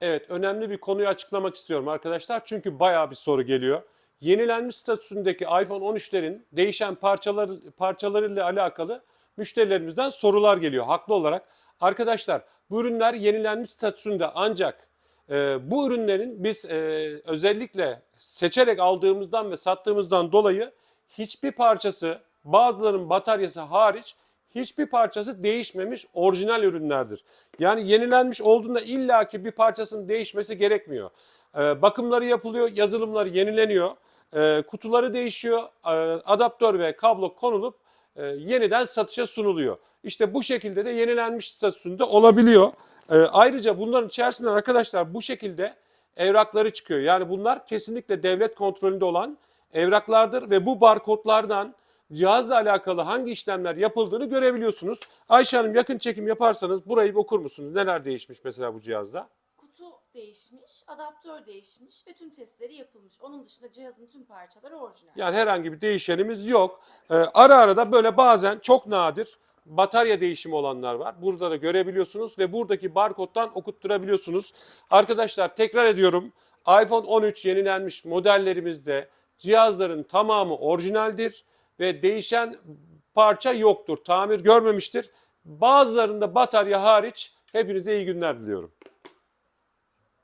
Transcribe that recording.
Evet, önemli bir konuyu açıklamak istiyorum arkadaşlar. Çünkü bayağı bir soru geliyor. Yenilenmiş statüsündeki iPhone 13'lerin değişen parçalar, parçalarıyla alakalı müşterilerimizden sorular geliyor haklı olarak. Arkadaşlar bu ürünler yenilenmiş statüsünde ancak e, bu ürünlerin biz e, özellikle seçerek aldığımızdan ve sattığımızdan dolayı hiçbir parçası bazılarının bataryası hariç hiçbir parçası değişmemiş orijinal ürünlerdir. Yani yenilenmiş olduğunda illaki bir parçasının değişmesi gerekmiyor. Ee, bakımları yapılıyor, yazılımları yenileniyor, ee, kutuları değişiyor, ee, adaptör ve kablo konulup e, yeniden satışa sunuluyor. İşte bu şekilde de yenilenmiş statüsünde olabiliyor. Ee, ayrıca bunların içerisinden arkadaşlar bu şekilde evrakları çıkıyor. Yani bunlar kesinlikle devlet kontrolünde olan evraklardır ve bu barkodlardan cihazla alakalı hangi işlemler yapıldığını görebiliyorsunuz. Ayşe Hanım yakın çekim yaparsanız burayı okur musunuz? Neler değişmiş mesela bu cihazda? Kutu değişmiş, adaptör değişmiş ve tüm testleri yapılmış. Onun dışında cihazın tüm parçaları orijinal. Yani herhangi bir değişenimiz yok. Ee, ara ara da böyle bazen çok nadir batarya değişimi olanlar var. Burada da görebiliyorsunuz ve buradaki barkodtan okutturabiliyorsunuz. Arkadaşlar tekrar ediyorum. iPhone 13 yenilenmiş modellerimizde cihazların tamamı orijinaldir ve değişen parça yoktur. Tamir görmemiştir. Bazılarında batarya hariç hepinize iyi günler diliyorum.